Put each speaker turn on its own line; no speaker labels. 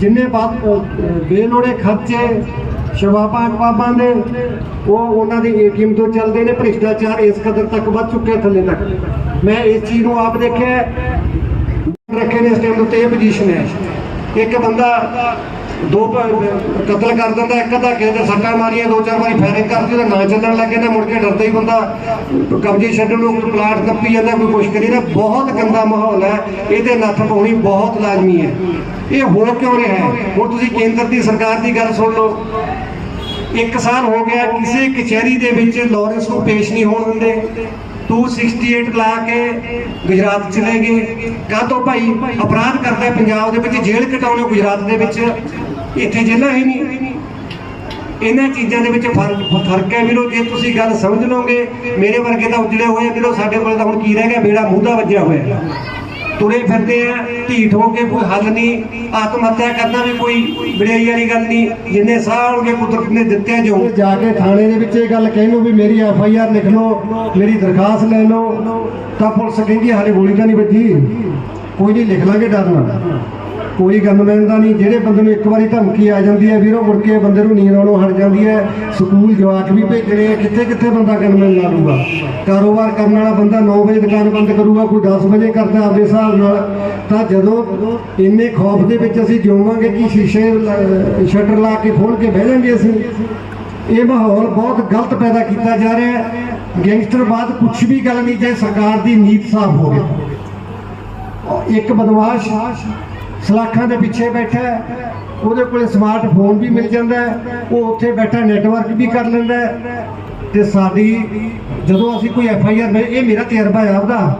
ਜਿੰਨੇ ਬਾਤ ਬੇਲੋੜੇ ਖਰਚੇ ਸ਼ਵਾਬਾਂ ਕਬਾਬਾਂ ਦੇ, ਉਹ ਉਹਨਾਂ ਦੇ ਏਟੀਐਮ ਤੋਂ ਚੱਲਦੇ ਨੇ, ਭ੍ਰਿਸ਼ਟਾਚਾਰ ਇਸ ਕਦਰ ਤੱਕ ਵੱਧ ਚੁੱਕਿਆ ਥੱਲੇ ਤੱਕ। ਮੈਂ ਇਸ ਚੀਜ਼ ਨੂੰ ਆਪ ਦੇਖਿਆ ਰੱਖੇ ਨੇ ਇਸ ਟਾਈਮ ਉੱਤੇ ਇਹ ਪੋਜੀਸ਼ਨ ਹੈ। ਇੱਕ ਬੰਦਾ ਦੋ ਕਤਲ ਕਰ ਦਿੰਦਾ, ਇੱਕ ਅੱਧਾ ਕਿਸੇ ਦੇ ਸੱਟਾਂ ਮਾਰੀਆਂ, ਦੋ ਚਾਰ ਵਾਰੀ ਫਾਇਰਿੰਗ ਕਰਦੀ ਉਹਦਾ ਨਾਂ ਚੱਲਣ ਲੱਗ ਜਾਂਦਾ, ਮੁੜ ਕੇ ਡਰਦਾ ਹੀ ਬੰਦਾ। ਕਬਜ਼ੇ ਛੱਡਣ ਨੂੰ ਪਲਾਟ ਨੱਪੀ ਜਾਂਦਾ, ਕੋਈ ਕੁਛ ਕਰੀ ਨਾ, ਬਹੁਤ ਗੰਦਾ ਮਾਹੌਲ ਹੈ, ਇਹਦੇ ਨੱਥ ਪਾਉਣੀ ਬਹੁਤ ਲਾਜ਼ਮੀ ਹੈ। ਇਹ ਹੋ ਕਿਉਂ ਰਿਹਾ ਹੈ? ਹੁਣ ਤੁਸੀਂ ਕੇਂਦਰ ਦੀ ਸਰਕਾਰ ਦੀ ਗੱਲ ਸੁਣ ਲਓ। ਇੱਕ ਸਾਲ ਹੋ ਗਿਆ, ਕਿਸੇ ਕਚਹਿਰੀ ਦੇ ਵਿੱਚ ਲਾਰੈਂਸ ਨੂੰ ਪੇਸ਼ ਨਹੀਂ ਹੋਣ ਦਿੰਦੇ। 268 ਲਾ ਕੇ ਗੁਜਰਾਤ ਚਲੇ ਗਏ। ਕਾਹ ਤੋਂ ਭਾਈ? ਅਪਰਾਧ ਕਰਦਾ ਪੰਜਾਬ ਦੇ ਵਿੱਚ, ਜੇਲ੍ਹ ਕਟਾਉਣੇ ਗੁਜਰਾਤ ਦੇ ਵਿੱਚ। ਇੱਥੇ ਜੇਲ੍ਹਾਂ ਹੀ ਨਹੀਂ। ਇਹਨਾਂ ਚੀਜ਼ਾਂ ਦੇ ਵਿੱਚ ਫ਼ਰਕ ਹੈ ਵੀਰੋ, ਜੇ ਤੁਸੀਂ ਗੱਲ ਸਮਝ ਲਓਗੇ, ਮੇਰੇ ਵਰਗੇ ਤਾਂ ਉਜੜੇ ਹੋਏ ਵੀਰੋ, ਸਾਡੇ ਕੋਲ ਤਾਂ ਹੁਣ ਕੀ ਰਹਿ ਗਿਆ? ਬੇੜਾ ਮੂੰਹ ਵੱਜਿਆ ਹੋਇਆ ਤੁਰੇ ਫਿਰਦੇ ਆ, ਢੀਠ ਹੋ ਕੇ ਕੋਈ ਹੱਲ ਨਹੀਂ ਆਤਮ ਹੱਤਿਆ ਕਰਨਾ ਵੀ ਕੋਈ ਬੜਾਈ ਵਾਲੀ ਗੱਲ ਨਹੀਂ, ਜਿੰਨੇ ਸਾਹ ਹੋਣਗੇ ਕੁਦਰਤ ਨੇ ਦਿੱਤੇ ਜੋ ਜਾ ਕੇ ਥਾਣੇ ਦੇ ਵਿੱਚ ਇਹ ਗੱਲ ਕਹਿ ਲਓ ਵੀ ਮੇਰੀ ਐਫ ਆਈ ਆਰ ਲਿਖ ਲਓ, ਮੇਰੀ ਦਰਖਾਸਤ ਲੈ ਲਓ, ਤਾਂ ਪੁਲਿਸ ਕਹਿੰਦੀ ਹਾਲੇ ਗੋਲੀ ਤਾਂ ਨਹੀਂ ਵੱਜੀ। ਕੋਈ ਨਹੀਂ, ਲਿਖ ਲਾਂਗੇ ਡਰਨਾ। ਕੋਈ ਗਨਮੈਨ ਦਾ ਨਹੀਂ, ਜਿਹੜੇ ਬੰਦੇ ਨੂੰ ਇੱਕ ਵਾਰੀ ਧਮਕੀ ਆ ਜਾਂਦੀ ਹੈ ਵੀਰੋ, ਮੁੜ ਕੇ ਬੰਦੇ ਨੂੰ ਨੀਂਦ ਆਉਣੋਂ ਹਟ ਜਾਂਦੀ ਹੈ। ਸਕੂਲ ਜਵਾਕ ਵੀ ਭੇਜਣੇ ਆ ਕਿੱਥੇ ਕਿੱਥੇ ਬੰਦਾ ਗਨਮੈਨ ਲਾ ਲੂਗਾ ਕਾਰੋਬਾਰ ਕਰਨ ਵਾਲਾ ਬੰਦਾ 9 ਵਜੇ ਦੁਕਾਨ ਬੰਦ ਕਰੂਗਾ, ਕੋਈ 10 ਵਜੇ ਕਰਦਾ ਆਪਦੇ ਹਿਸਾਬ ਨਾਲ। ਤਾਂ ਜਦੋਂ ਇੰਨੇ ਖੌਫ ਦੇ ਵਿੱਚ ਅਸੀਂ ਜਿਉਵਾਂਗੇ ਕਿ ਸ਼ੀਸ਼ੇ ਸ਼ਟਰ ਲਾ ਕੇ ਖੋਲ ਕੇ ਬਹਿ ਜਾਾਂਗੇ ਅਸੀਂ, ਇਹ ਮਾਹੌਲ ਬਹੁਤ ਗਲਤ ਪੈਦਾ ਕੀਤਾ ਜਾ ਰਿਹਾ ਹੈ। ਗੈਂਗਸਟਰਵਾਦ ਕੁਝ ਵੀ ਗੱਲ ਨਹੀਂ ਜੇ ਸਰਕਾਰ ਦੀ ਨੀਤ ਸਾਫ਼ ਹੋਵੇ। ਇੱਕ ਬਦਮਾਸ਼ ਸਲਾਖਾਂ ਦੇ ਪਿੱਛੇ ਬੈਠਾ ਹੈ। ਉਹਦੇ ਕੋਲੇ ਸਮਾਰਟਫੋਨ ਵੀ ਮਿਲ ਜਾਂਦਾ ਉਹ ਉੱਥੇ ਬੈਠਾ ਨੈਟਵਰਕ ਵੀ ਕਰ ਲੈਂਦਾ ਹੈ। ਤੇ ਸਾਡੀ, ਜਦੋਂ ਅਸੀਂ ਕੋਈ ਐਫ ਆਈ ਆਰ ਇਹ ਮੇਰਾ ਤਜਰਬਾ ਹੈ ਆਪਦਾ।